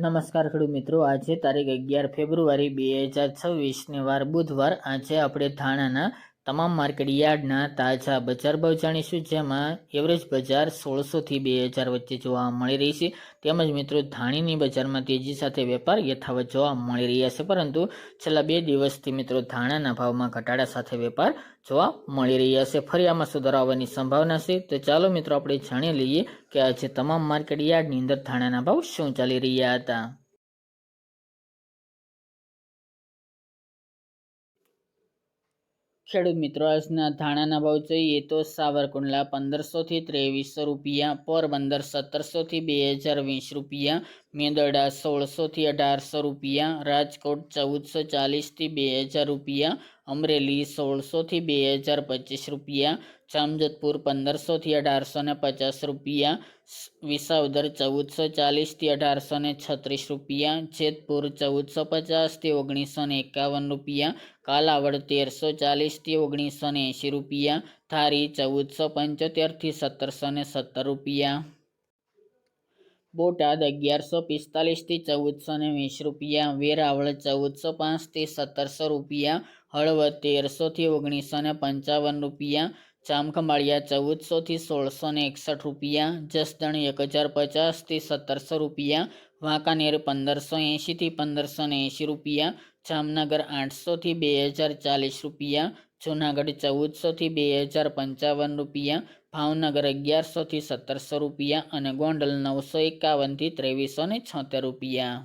નમસ્કાર ખેડૂત મિત્રો, આજે તારીખ અગિયાર ફેબ્રુઆરી બે હજાર છવ્વીસની વાર બુધવાર, આજે આપણે ધાણાના તમામ માર્કેટ યાર્ડના તાજા બજાર ભાવ જાણીશું, જેમાં એવરેજ બજાર સોળસોથી બે હજાર વચ્ચે જોવા મળી રહી છે. તેમજ મિત્રો, ધાણીની બજારમાં તેજી સાથે વેપાર યથાવત જોવા મળી રહ્યા છે, પરંતુ છેલ્લા બે દિવસથી મિત્રો, ધાણાના ભાવમાં ઘટાડા સાથે વેપાર જોવા મળી રહ્યા છે. ફરી આમાં સુધારો આવવાની સંભાવના છે. તો ચાલો મિત્રો, આપણે જાણી લઈએ કે આજે તમામ માર્કેટ યાર્ડની અંદર ધાણાના ભાવ શું ચાલી રહ્યા હતા. ખેડૂત મિત્રો, આજના ધાણાના ભાવ જોઈએ તો સાવરકુંડલા પંદરસોથી ત્રેવીસો રૂપિયા, પોરબંદર સત્તરસોથી બે હજાર વીસ રૂપિયા મેંદરડા સોળસોથી અઢારસો રૂપિયા, રાજકોટ ચૌદસો ચાલીસથી બે હજાર રૂપિયા, અમરેલી સોળસોથી બે હજાર પચીસ રૂપિયા, જામજોધપુર પંદરસોથી અઢારસો ને પચાસ રૂપિયા, વિસાવદર ચૌદસો ચાલીસથી અઢારસો ને છત્રીસ રૂપિયા, જેતપુર ચૌદસો પચાસથી ઓગણીસો ને એકાવન રૂપિયા, કાલાવડ તેરસો ચાલીસથી ઓગણીસો ને એંશી રૂપિયા થારી ચૌદસો પંચોતેરથી સત્તરસો ને સત્તર રૂપિયા. બોટાદ અગિયારસો પિસ્તાલીસથી ચૌદસો ને વીસ રૂપિયા, વેરાવળ ચૌદસો પાંચથી સત્તરસો રૂપિયા, હળવદ તેરસોથી ઓગણીસો ને પંચાવન રૂપિયા જામખંભાળિયા ચૌદસોથી સોળસો ને એકસઠ રૂપિયા, જસદણ એક હજાર પચાસથી સત્તરસો રૂપિયા, વાંકાનેર પંદરસો એંશીથી પંદરસો ને એંશી રૂપિયા, જામનગર આઠસોથી બે હજાર ચાલીસ રૂપિયા, જૂનાગઢ ચૌદસોથી બે હજાર પંચાવન રૂપિયા, ભાવનગર અગિયારસોથી સત્તરસો રૂપિયા અને ગોંડલ નવસો એકાવનથી ત્રેવીસો ને છોતેર રૂપિયા.